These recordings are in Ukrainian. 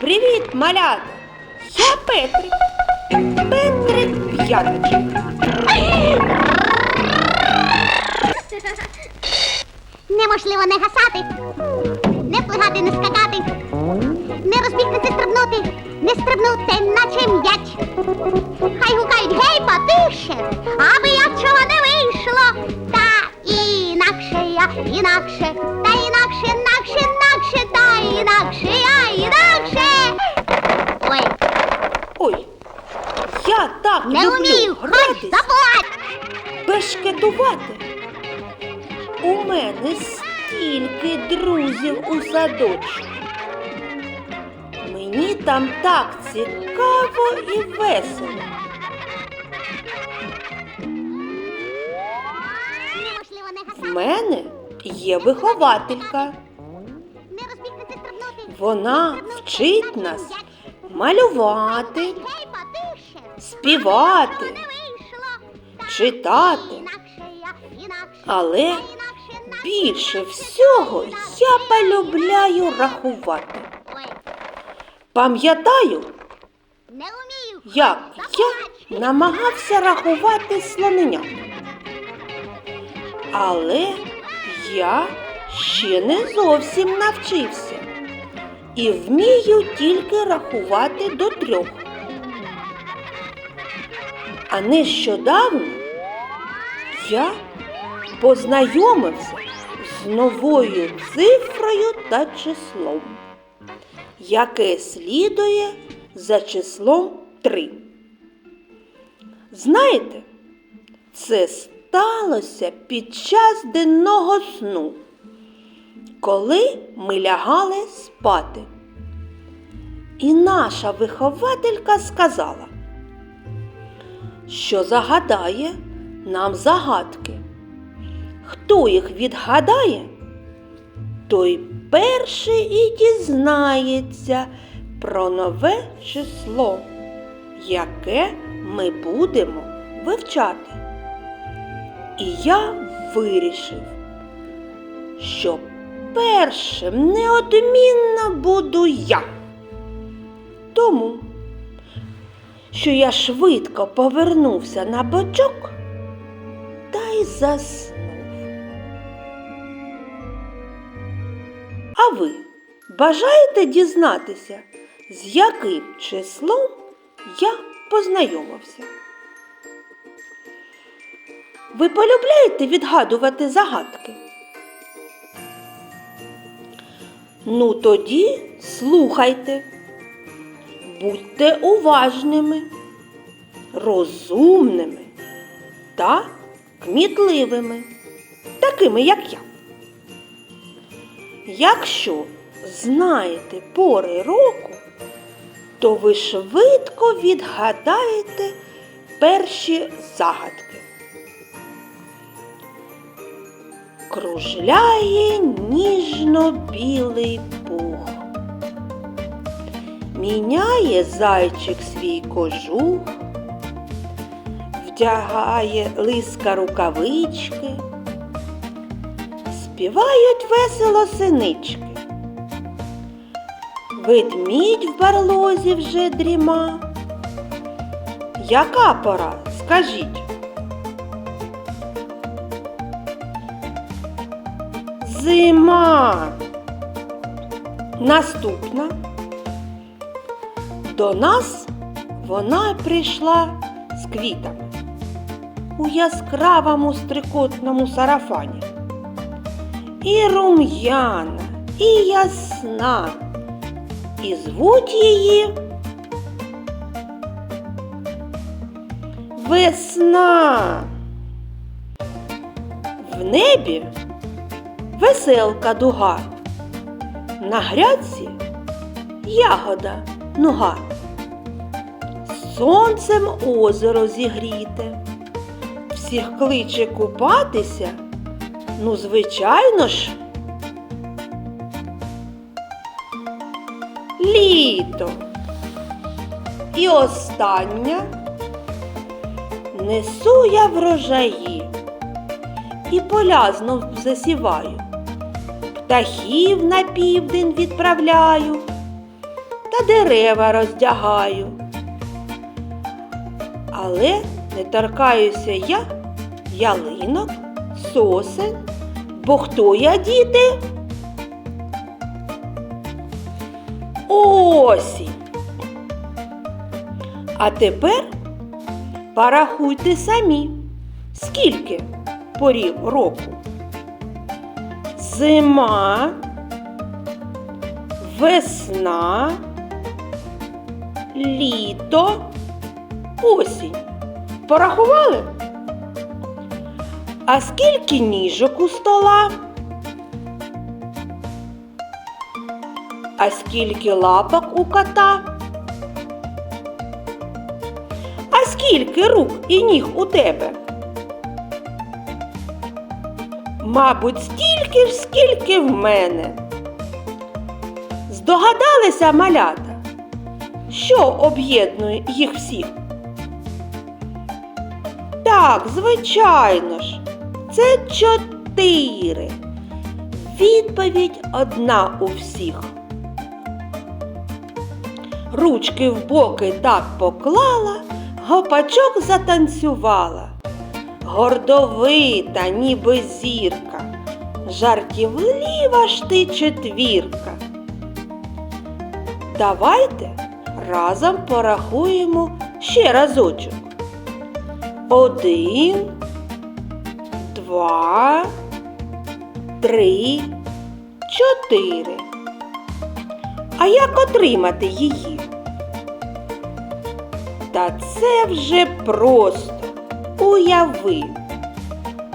Привіт, малята! Я Петрик. Петрик П'ятичок. Неможливо не гасати, не плигати, не скакати, не розбігтися стрибнути, не стрибнути, наче м'яч. Хай гукають гей, потише, бешкетувати. У мене стільки друзів у садочку. Мені там так цікаво і весело. В мене є вихователька. Вона вчить нас малювати, співати, читати. Але більше всього я полюбляю рахувати. Пам'ятаю, як я намагався рахувати слоненят. Але я ще не зовсім навчився і вмію тільки рахувати до трьох. А нещодавно я познайомився з новою цифрою та числом, яке слідує за числом 3. Знаєте, це сталося під час денного сну, коли ми лягали спати. І наша вихователька сказала, що загадає нам загадки. Хто їх відгадає, той перший і дізнається про нове число, яке ми будемо вивчати. І я вирішив, що першим неодмінно буду я. Тому, що я швидко повернувся на бочок та й заснув. А ви бажаєте дізнатися, з яким числом я познайомився? Ви полюбляєте відгадувати загадки? Ну тоді слухайте, будьте уважними, розумними та кмітливими, такими, як я. Якщо знаєте пори року, то ви швидко відгадаєте перші загадки. Кружляє ніжно-білий пух. Міняє зайчик свій кожух, вдягає лиска рукавички, співають весело синички. Ведмідь в барлозі вже дріма. Яка пора? Скажіть? Зима. Наступна. До нас вона прийшла з квітами у яскравому стрикотному сарафані. І рум'яна, і ясна, і звуть її Весна. В небі веселка дуга, на грядці ягода нуга. Сонцем озеро зігріте, всіх кличе купатися, ну, звичайно ж. Літо. І остання несу я врожаї і поля знов засіваю, птахів на південь відправляю та та дерева роздягаю. Але не торкаюся я ялинок, сосен, бо хто я, діти? Осінь. А тепер порахуйте самі, скільки порів року. Зима, весна, літо, осінь. Порахували? А скільки ніжок у стола? А скільки лапок у кота? А скільки рук і ніг у тебе? Мабуть, стільки ж, скільки в мене. Здогадалися малята, що об'єднує їх всіх? Так, звичайно ж, це чотири. Відповідь одна у всіх. Ручки в боки так поклала, гопачок затанцювала. Гордовита, ніби зірка, жартівлива ж ти четвірка. Давайте разом порахуємо ще разочок. Один, два, три, чотири. А як отримати її? Та це вже просто. Уяви,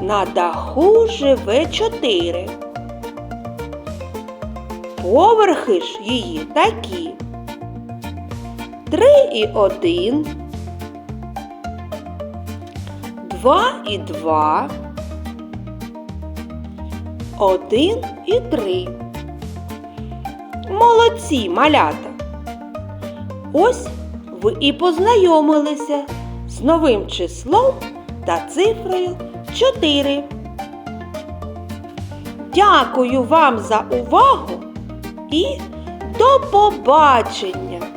на даху живе чотири. Поверхи ж її такі. Три і один. Два і два. Один і три. Молодці малята. Ось ви і познайомилися з новим числом та цифрою 4. Дякую вам за увагу і до побачення!